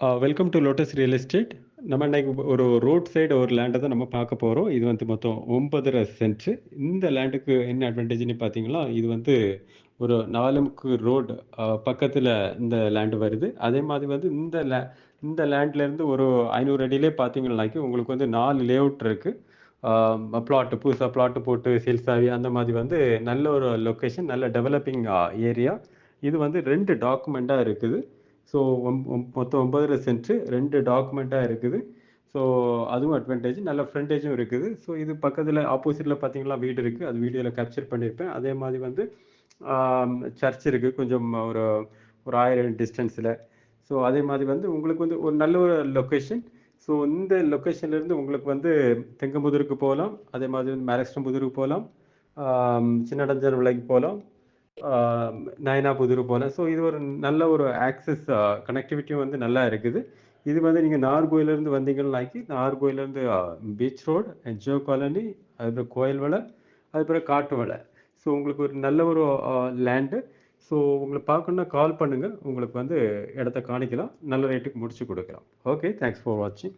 Welcome to lotus real estate நம்ம இன்னைக்கு ஒரு ரோட் சைடு ஒரு லேண்டை தான் நம்ம பார்க்க போகிறோம் இது வந்து மொத்தம் ஒன்பதரை சென்ட் இந்த லேண்டுக்கு என்ன அட்வான்டேஜ்னு பார்த்தீங்கன்னா இது வந்து ஒரு நாலுமுக்கு ரோடு uh, பக்கத்தில் இந்த லேண்டு வருது. அதே மாதிரி வந்து இந்த லே இந்த லேண்ட்லேருந்து ஒரு ஐநூறு அடியிலே பார்த்தீங்கன்னாக்கி உங்களுக்கு வந்து நாலு லேஅவுட் இருக்குது பிளாட்டு um, புதுசாக பிளாட்டு போட்டு சேல்ஸ் ஆகி அந்த மாதிரி வந்து நல்ல ஒரு லொக்கேஷன் நல்ல டெவலப்பிங் ஏரியா uh, இது வந்து ரெண்டு டாக்குமெண்ட்டாக இருக்குது. ஸோ மொத்தம் ஒன்பதில் சென்ட் ரெண்டு டாக்குமெண்ட்டாக இருக்குது. ஸோ அதுவும் அட்வான்டேஜ் நல்ல ஃப்ரண்டேஜும் இருக்குது. ஸோ இது பக்கத்தில் ஆப்போசிட்டில் பார்த்தீங்களா வீடு இருக்குது அது வீடியோவில் கேப்சர் பண்ணியிருப்பேன் அதே மாதிரி வந்து சர்ச் இருக்குது கொஞ்சம் ஒரு ஒரு ஆயிரம் டிஸ்டன்ஸில் ஸோ அதே மாதிரி வந்து உங்களுக்கு வந்து ஒரு நல்ல ஒரு லொக்கேஷன் ஸோ இந்த லொக்கேஷன்லேருந்து உங்களுக்கு வந்து தெங்கம்புதூருக்கு போகலாம். அதே மாதிரி வந்து மேலக்ஸ்டம்புதூருக்கு போகலாம். சின்னடஞ்சர் விலைக்கு போகலாம். நயனா புதுரு போகலாம் ஸோ இது ஒரு நல்ல ஒரு ஆக்சஸ் கனெக்டிவிட்டியும் வந்து நல்லா இருக்குது. இது வந்து நீங்கள் நார்கோயிலேருந்து வந்தீங்கன்னாக்கி நார்கோயிலேருந்து பீச் ரோடு ஜோ காலனி அதுக்கப்புறம் கோயில் வலை அதுக்கப்புறம் காட்டு வலை ஸோ உங்களுக்கு ஒரு நல்ல ஒரு லேண்டு ஸோ உங்களை பார்க்கணுன்னா கால் பண்ணுங்கள் உங்களுக்கு வந்து இடத்த காணிக்கலாம். நல்ல ரேட்டுக்கு முடிச்சு கொடுக்கலாம். ஓகே தேங்க்ஸ் ஃபார் வாட்சிங்